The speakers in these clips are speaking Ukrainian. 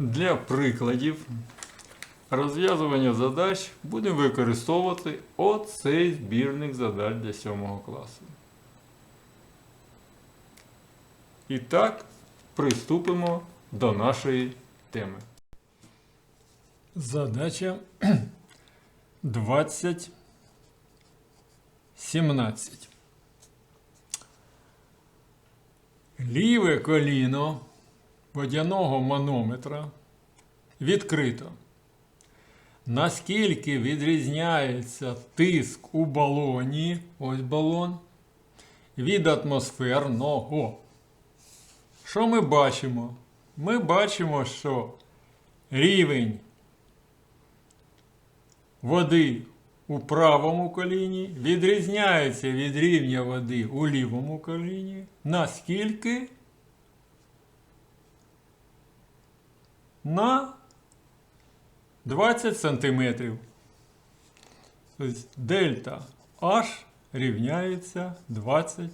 Для прикладів розв'язування задач будемо використовувати оцей збірник задач для 7 класу. І так, приступимо до нашої теми. Задача 2017. Ліве коліно водяного манометра відкрито. Наскільки відрізняється тиск у балоні, ось балон, від атмосферного. Що ми бачимо? Ми бачимо, що рівень води у правому коліні відрізняється від рівня води у лівому коліні. Наскільки? На 20 сантиметрів. Тобто дельта H рівняється 20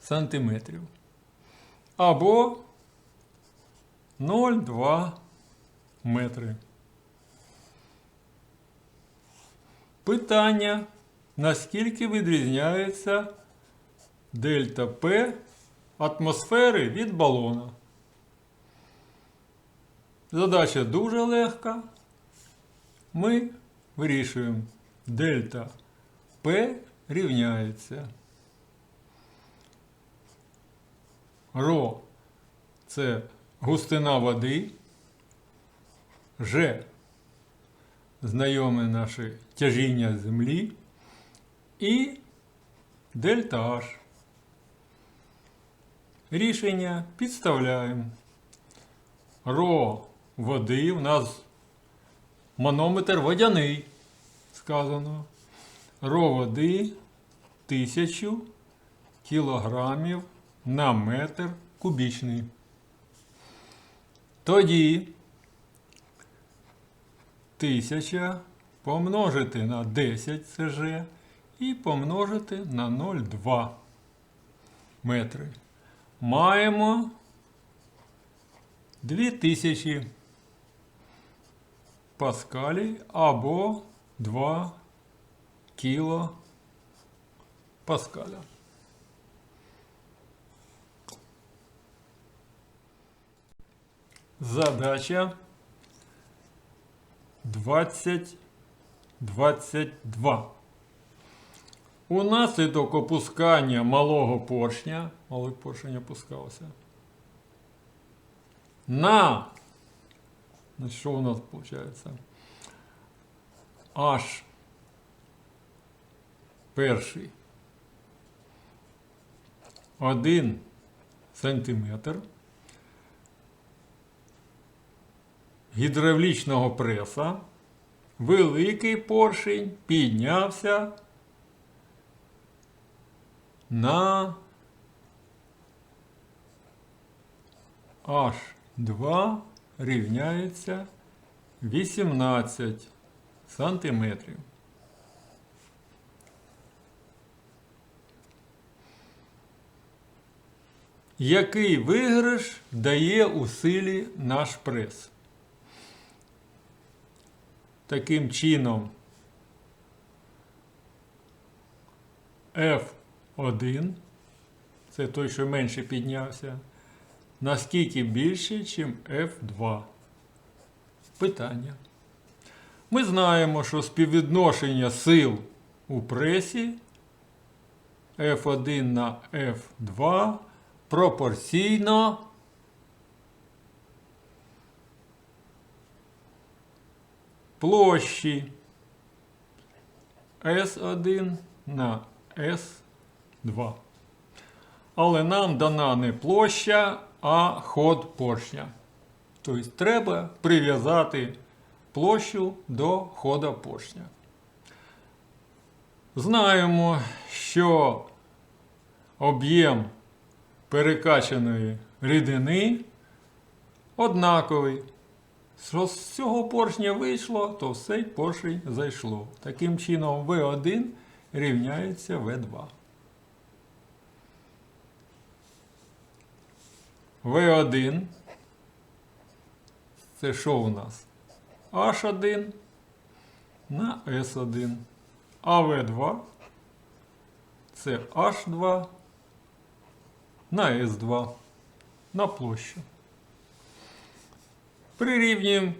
сантиметрів. Або 0,2 метри. Питання, наскільки відрізняється дельта П атмосфери від балона. Задача дуже легка. Ми вирішуємо дельта П рівняється. Ро це густина води. Ж знайоме наше тяжіння землі. І дельта H. Рішення підставляємо. Ро води у нас манометр водяний. Сказано. Ро води 1000 кілограмів на метр кубічний. Тоді 1000 помножити на 10 СЖ і помножити на 0,2 метри. Маємо 2000 паскалі або 2 кіло паскаля. Задача 2022. Унаслідок опускання малого поршня, малий поршень опускався, на, ну, що у нас виходить? Аж перший 1 сантиметр гідравлічного преса великий поршень піднявся на H2 рівняється 18 сантиметрів. Який виграш дає у силі наш прес? Таким чином F1, це той, що менше піднявся, наскільки більше, ніж F2. Питання. Ми знаємо, що співвідношення сил у пресі F1 на F2 пропорційно площі S1 на S2. Але нам дана не площа, а ход поршня. Тобто треба прив'язати площу до хода поршня. Знаємо, що об'єм перекачаної рідини однаковий. Що з цього поршня вийшло, то в цей поршень зайшло. Таким чином, V1 рівняється V2. В1 Це що у нас? H1 на S1. АВ2 це H2 на S2 на площу. Прирівнюємо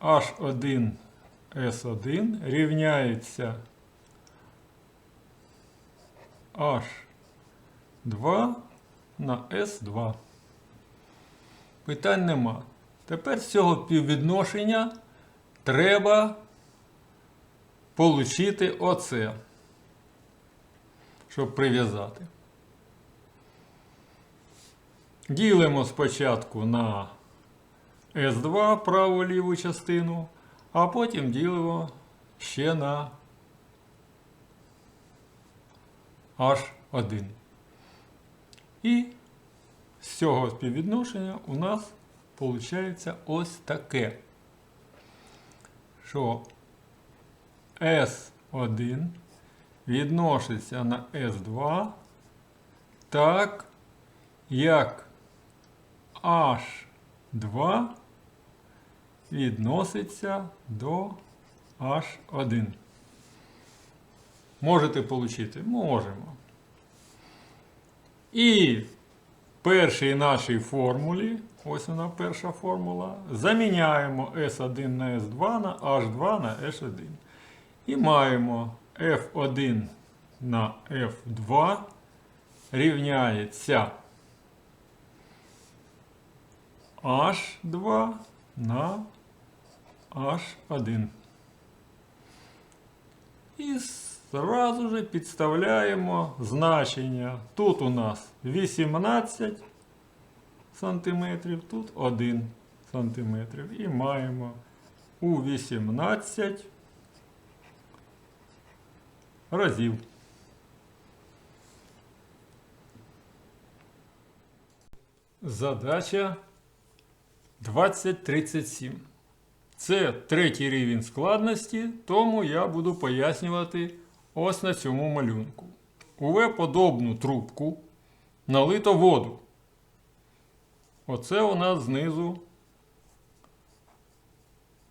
H1 S1 рівняється H2 на S2. Питань нема. Тепер з цього піввідношення треба получити оце, щоб прив'язати. Ділимо спочатку на S2 праву ліву частину, а потім ділимо ще на H1. І з цього співвідношення у нас виходить ось таке, що S1 відноситься на S2 так, як H2 відноситься до H1. Можете отримати? Можемо. І в першій нашій формулі, ось вона перша формула, заміняємо S1 на S2 на H2 на H1. І маємо F1 на F2 рівняється H2 на H1. І зразу же підставляємо значення. Тут у нас 18 сантиметрів, тут 1 сантиметрів. І маємо у 18 разів. Задача 2037. Це третій рівень складності, тому я буду пояснювати ось на цьому малюнку. У В-подобну трубку налито воду. Оце у нас знизу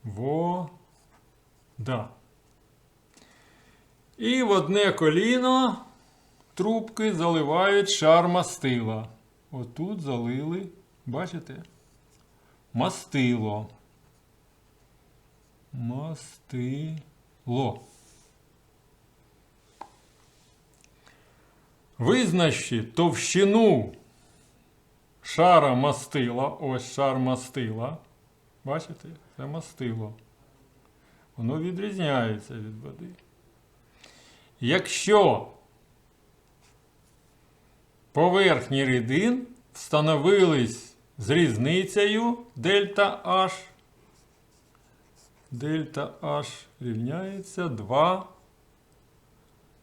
вода. І в одне коліно трубки заливають шар мастила. Отут залили, бачите? Мастило. Мастило. Визначте товщину шара мастила. Ось шар мастила. Бачите? Це мастило. Воно відрізняється від води. Якщо поверхні рідин встановились з різницею дельта H, дельта H рівняється 2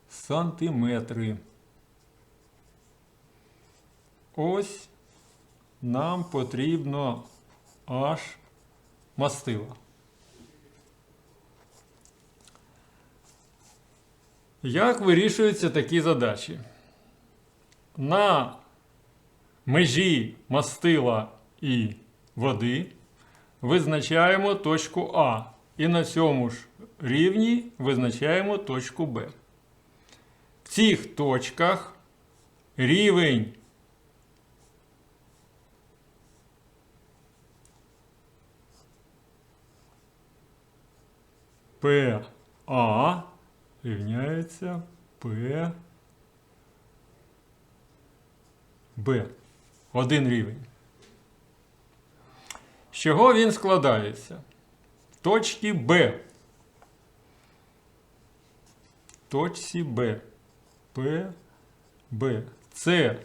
сантиметри. Ось нам потрібно H мастила. Як вирішуються такі задачі? На межі мастила і води визначаємо точку А. І на цьому ж рівні визначаємо точку Б. В цих точках рівень ПА рівняється П Б. Один рівень. З чого він складається? Точки Б. Точці Б. П, Б. Це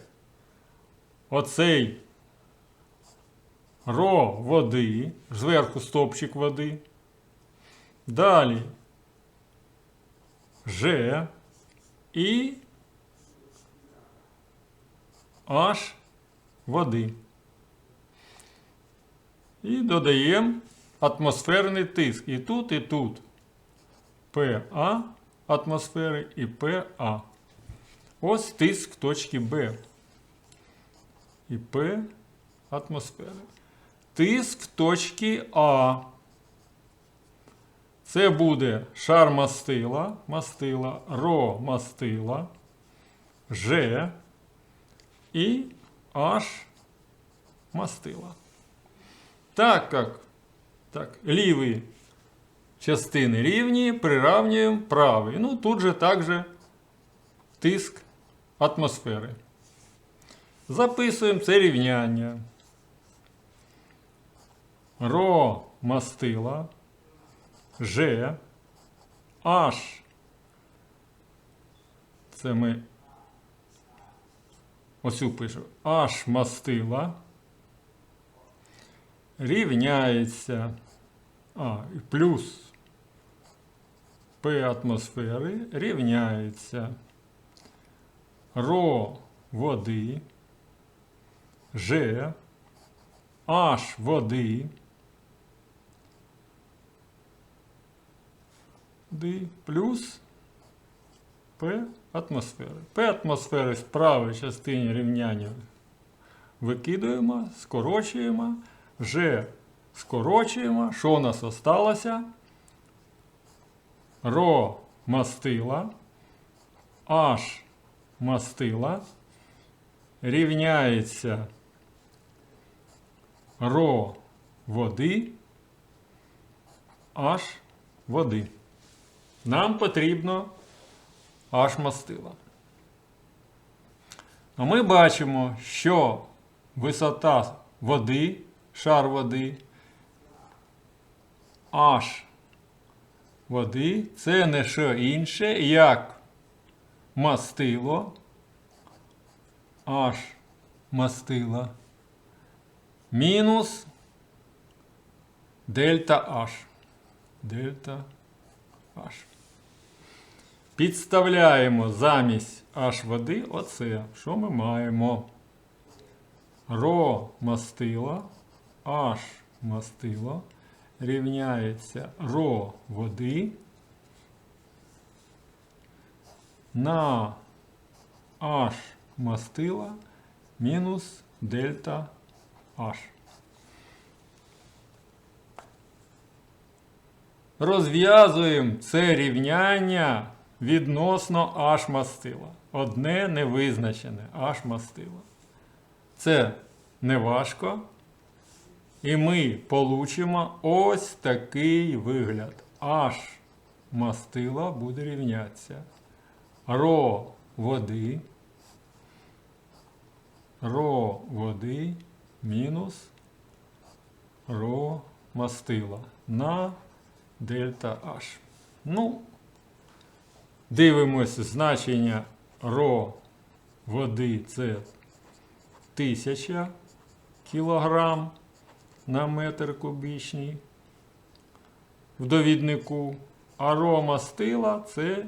оцей ро води, зверху стопчик води. Далі Ж і H води. І додаємо атмосферний тиск. І тут, і тут ПА атмосфери і ПА. Ось тиск точки Б. І П атмосфери. тиск в точці А. Це буде шар мастила, мастила, ро мастила, Ж і H мастила. Так як так, ліві частини рівні, приравнюємо правий. Ну, тут же також тиск атмосфери. Записуємо це рівняння. Ро мастила, Ж, H. Це ми оцю пишу. H мастила. Рівняється. А, плюс П атмосфери рівняється. Ро води, Ж, H води, Д плюс П атмосфери. П атмосфери з правої частині рівняння викидуємо, скорочуємо, Ж скорочуємо. Що у нас осталося? Ро мастила, H мастила рівняється ро води, H води. Нам потрібно H мастила. А ми бачимо, що висота води, шар води, H води це не що інше, як мастило, H мастила мінус дельта H. Дельта H. Підставляємо замість H води оце. Що ми маємо? Ро мастила, H мастило рівняється ро води на H мастила мінус дельта H. Розв'язуємо це рівняння відносно H мастила. Одне невизначене H мастила. Це не важко. І ми получимо ось такий вигляд. H мастила буде рівнятися. Ро води. Ро води мінус ро мастила на дельта H. Ну, дивимося значення ро води це 1000 кілограм на метр кубічний в довіднику. А ро мастила це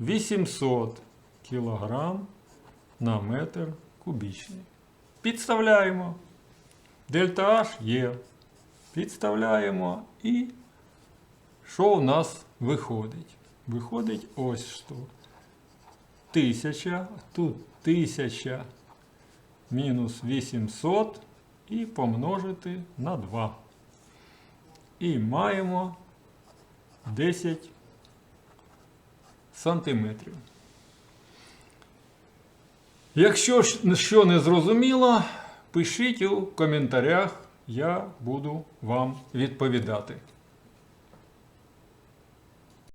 800 кілограм на метр кубічний. Підставляємо. Дельта H є. Підставляємо і що у нас виходить? Виходить ось що. 1000, тут 1000 мінус 800 і помножити на 2. І маємо 10 сантиметрів. Якщо що не зрозуміло, пишіть у коментарях, я буду вам відповідати.